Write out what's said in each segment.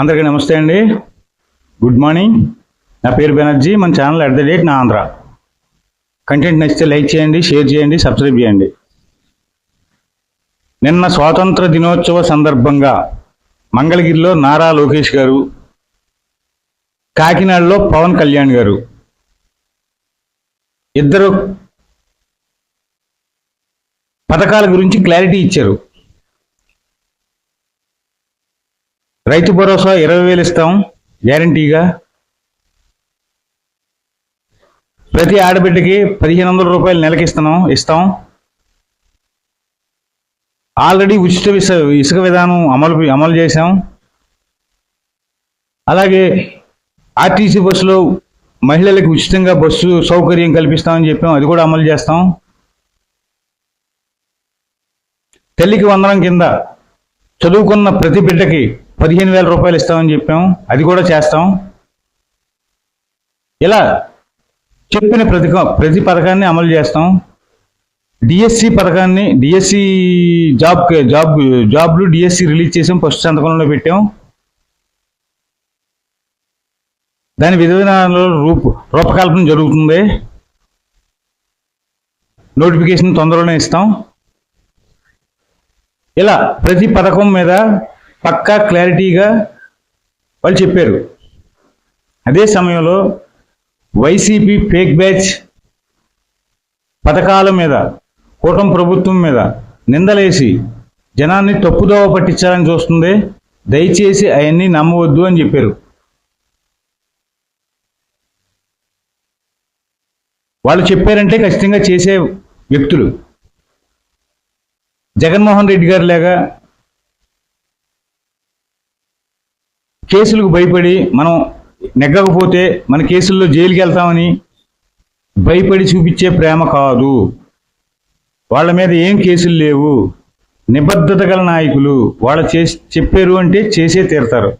అందరికీ నమస్తే అండి. గుడ్ మార్నింగ్ నా పేరు బెనర్జీ. మన ఛానల్ అట్ ద డేట్ నా ఆంధ్ర. కంటెంట్ నచ్చితే లైక్ చేయండి షేర్ చేయండి సబ్స్క్రైబ్ చేయండి. నిన్న స్వాతంత్ర దినోత్సవ సందర్భంగా మంగళగిరిలో నారా లోకేష్ గారు కాకినాడలో పవన్ కళ్యాణ్ గారు ఇద్దరు పథకాల గురించి క్లారిటీ ఇచ్చారు. రైతు భరోసా ఇరవై వేలు ఇస్తాం గ్యారంటీగా. ప్రతి ఆడబిడ్డకి పదిహేను వందల రూపాయలు నెలకి ఇస్తున్నాం ఇస్తాం. ఆల్రెడీ ఉచిత ఇసుక ఇసుక విధానం అమలు అమలు చేశాం. అలాగే ఆర్టీసీ బస్సులో మహిళలకు ఉచితంగా బస్సు సౌకర్యం కల్పిస్తామని చెప్పాం అది కూడా అమలు చేస్తాం. తల్లికి వందనం కింద చదువుకున్న ప్రతి బిడ్డకి పదిహేను వేల రూపాయలు ఇస్తామని చెప్పాం. అది కూడా చేస్తాం. ఇలా చెప్పిన ప్రతి ప్రతి పథకాన్ని అమలు చేస్తాం. డిఎస్సి పథకాన్ని డిఎస్సి జాబ్ జాబ్ జాబ్లు డిఎస్సి రిలీజ్ చేసాం ఫస్ట్ సంతకంలో పెట్టాం. దాని విధ విధానంలో రూప రూపకల్పన జరుగుతుంది. నోటిఫికేషన్ తొందరలోనే ఇస్తాం. ఇలా ప్రతి పథకం మీద పక్కా క్లారిటీగా వాళ్ళు చెప్పారు. అదే సమయంలో వైసీపీ ఫేక్ బ్యాచ్ పథకాల మీద కూటమి ప్రభుత్వం మీద నిందలేసి జనాన్ని తప్పుదోవ పట్టించాలని చూస్తుంది దయచేసి అవన్నీ నమ్మవద్దు అని చెప్పారు. వాళ్ళు చెప్పారంటే ఖచ్చితంగా చేసే వ్యక్తులు. జగన్మోహన్ రెడ్డి గారు లేగా కేసులకు భయపడి మనం నెగ్గకపోతే మన కేసుల్లో జైలుకి వెళ్తామని భయపడి చూపించే ప్రేమ కాదు. వాళ్ళ మీద ఏం కేసులు లేవు. నిబద్ధత గల నాయకులు వాళ్ళు చేసి చెప్పారు అంటే చేసే తీరుతారు.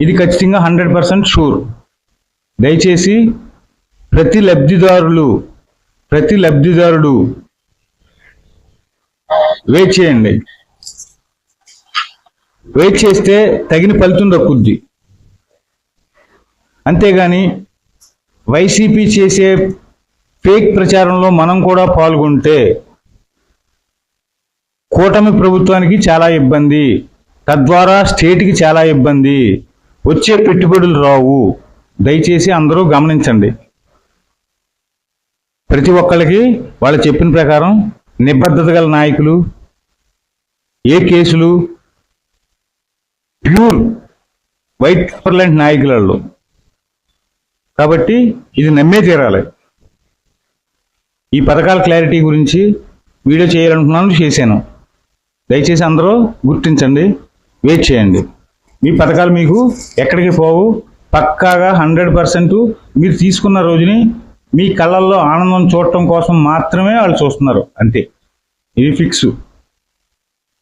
ఇది ఖచ్చితంగా హండ్రెడ్ పర్సెంట్ షూర్. దయచేసి ప్రతి లబ్ధిదారులు ప్రతి లబ్ధిదారుడు వెయిట్ చేయండి. వెయిట్ చేస్తే తగిన ఫలితం దక్కుద్ది. అంతేగాని వైసీపీ చేసే ఫేక్ ప్రచారంలో మనం కూడా పాల్గొంటే కూటమి ప్రభుత్వానికి చాలా ఇబ్బంది. తద్వారా స్టేట్కి చాలా ఇబ్బంది. వచ్చే పెట్టుబడులు రావు. దయచేసి అందరూ గమనించండి. ప్రతి ఒక్కరికి వాళ్ళు చెప్పిన ప్రకారం నిబద్ధత గల నాయకులు ఏ కేసులు ప్యూర్ వైట్ పేపర్ లాంటి నాయకులలో. కాబట్టి ఇది నమ్మే తీరాలి. ఈ పథకాల క్లారిటీ గురించి వీడియో చేయాలనుకున్నాను చేశాను. దయచేసి అందరూ గుర్తించండి వెయిట్ చేయండి. మీ పథకాలు మీకు ఎక్కడికి పోవు పక్కాగా హండ్రెడ్ పర్సెంట్ మీరు తీసుకున్న రోజుని మీ కళ్ళల్లో ఆనందం చూడటం కోసం మాత్రమే వాళ్ళు చూస్తున్నారు అంతే. ఇది ఫిక్స్.